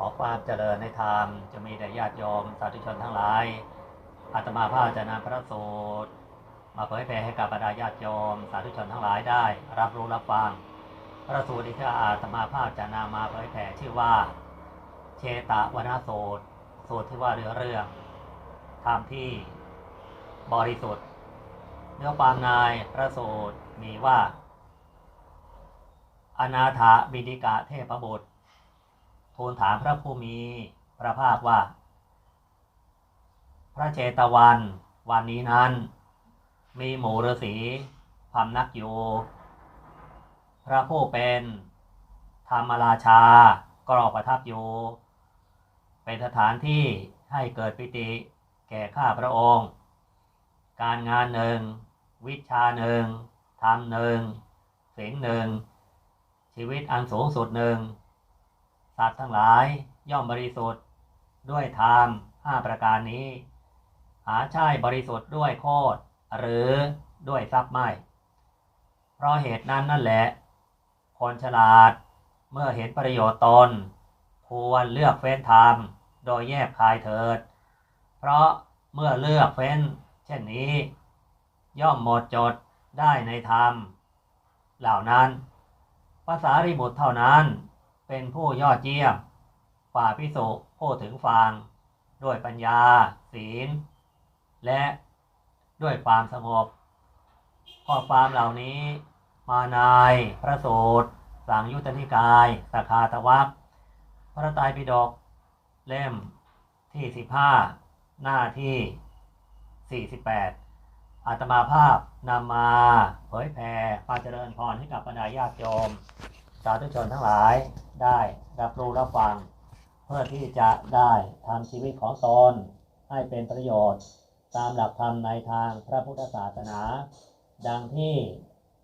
ขอความเจริญในธรรมจะมีแด่ญาติโยมสาธุชนทั้งหลาย อาตมาภาพจะนำพระสูตร มาเผยแผ่ให้กับบรรดาญาติโยมสาธุชนทั้งหลายได้ รับรู้รับฟัง พระสูตรที่อาตมาภาพจะนำมาเผยแผ่ชื่อว่า เชตวนาสูตร สูตรที่ว่าเรือเรื่องธรรมที่บริสุทธิ์ เนื้อความในพระสูตรมีว่า อนาถาบิดิกะเทพบุตร ทูลถามพระผู้มีพระภาคว่า พระเจตวันวันนี้นั้น มีหมู่ฤาษีพำนักอยู่ พระผู้เป็นธรรมราชาก็รอประทับอยู่ เป็นสถานที่ให้เกิดปิติแก่ข้าพระองค์ การงานหนึ่ง วิชาหนึ่งธรรมหนึ่งศีลหนึ่ง ชีวิตอันสูงสุดหนึ่ง สัตว์ทั้งหลายย่อมบริสุทธิ์ด้วยธรรมห้าประการนี้ หาใช่บริสุทธิ์ด้วยโคตรหรือด้วยทรัพย์ไม่ เพราะเหตุนั้นนั่นแหละ คนฉลาดเมื่อเห็นประโยชน์ตน ควรเลือกเฟ้นธรรมโดยแยกคายเถิด เพราะเมื่อเลือกเฟ้น เช่นนี้ ย่อมหมดจดได้ในธรรม เหล่านั้นภาษาริบุตรเท่านั้น เป็นผู้ยอดเยี่ยมฝ่าพิสุผู้ถึงฟัง ด้วยปัญญา ศีล และด้วยความสงบข้อความเหล่านี้มาในพระสูตรสังยุตตนิกายสคาตวัคพระไตรปิฎกเล่มที่15หน้าที่ 48 อาตมาภาพนำมาเผยแผ่ความเจริญพรให้กับบรรดาญาติโยม สาธุชนทั้งหลาย ได้รับรู้รับฟัง เพื่อที่จะได้ทำชีวิตของตนให้เป็นประโยชน์ ตามหลักธรรมในทางพระพุทธศาสนา ดังที่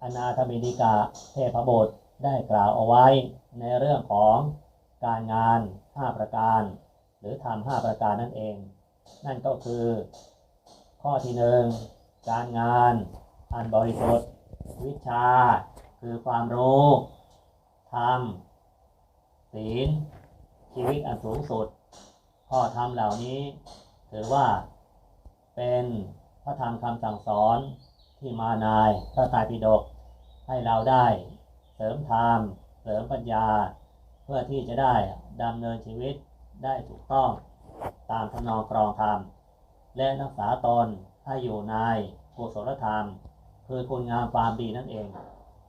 อนาถบินิกาเทพบุตรได้กล่าวเอาไว้ในเรื่องของการงาน 5 ประการ หรือทำ5ประการนั่นเอง นั่นก็คือ ข้อที่หนึ่งการงานอันบริสุทธิ์ วิชา คือความรู้ธรรม ศีล ชีวิตอันสูงสุด ข้อธรรมเหล่านี้ ถือว่าเป็นพระธรรมคำสั่งสอนที่มานายพระไตรปิฎกให้เราได้เสริมธรรมเสริมปัญญา เพื่อที่จะได้ดำเนินชีวิตได้ถูกต้องตามทนองกรองธรรม และรักษาตนให้อยู่ในกุศลธรรม คือคุณงามความดีนั่นเอง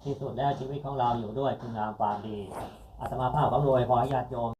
ที่สุดแล้วชีวิตของเราอยู่ด้วยคุณงามความดี อาตมาภาพก็รวยพอให้ญาติโยม